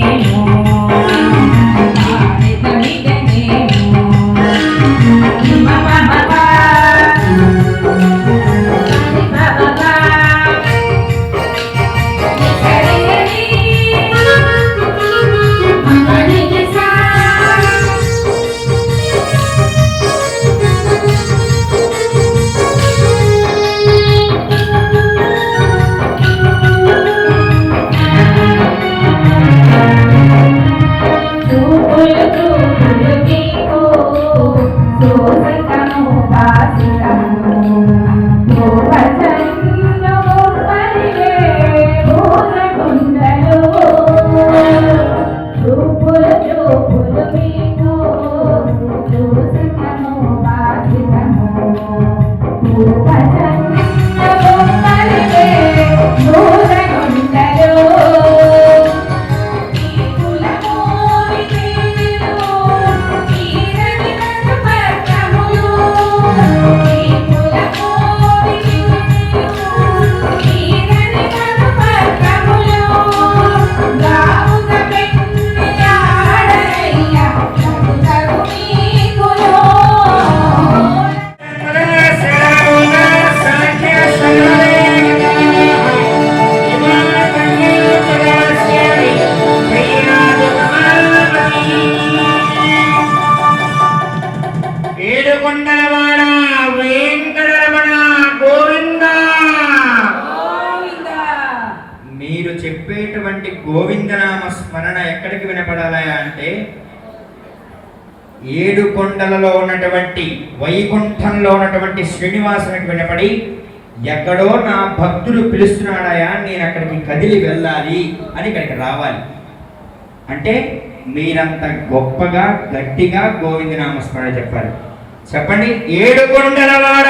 నేను ఏడుకొండలవాడ వెంకటరమణ గోవింద. మీరు చెప్పేటువంటి గోవిందనామ స్మరణ ఎక్కడికి వినపడాలా అంటే ఏడు కొండలలో ఉన్నటువంటి వైకుంఠంలో ఉన్నటువంటి శ్రీనివాసునికి వినపడి ఎక్కడో నా భక్తుడు పిలుస్తున్నాడయా నేను అక్కడికి కదిలి వెళ్ళాలి అని ఇక్కడికి రావాలి. అంటే మీరంత గొప్పగా గట్టిగా గోవిందనామ స్మరణ చెప్పాలి. చెప్పండి. ఏడు కొండలవాడ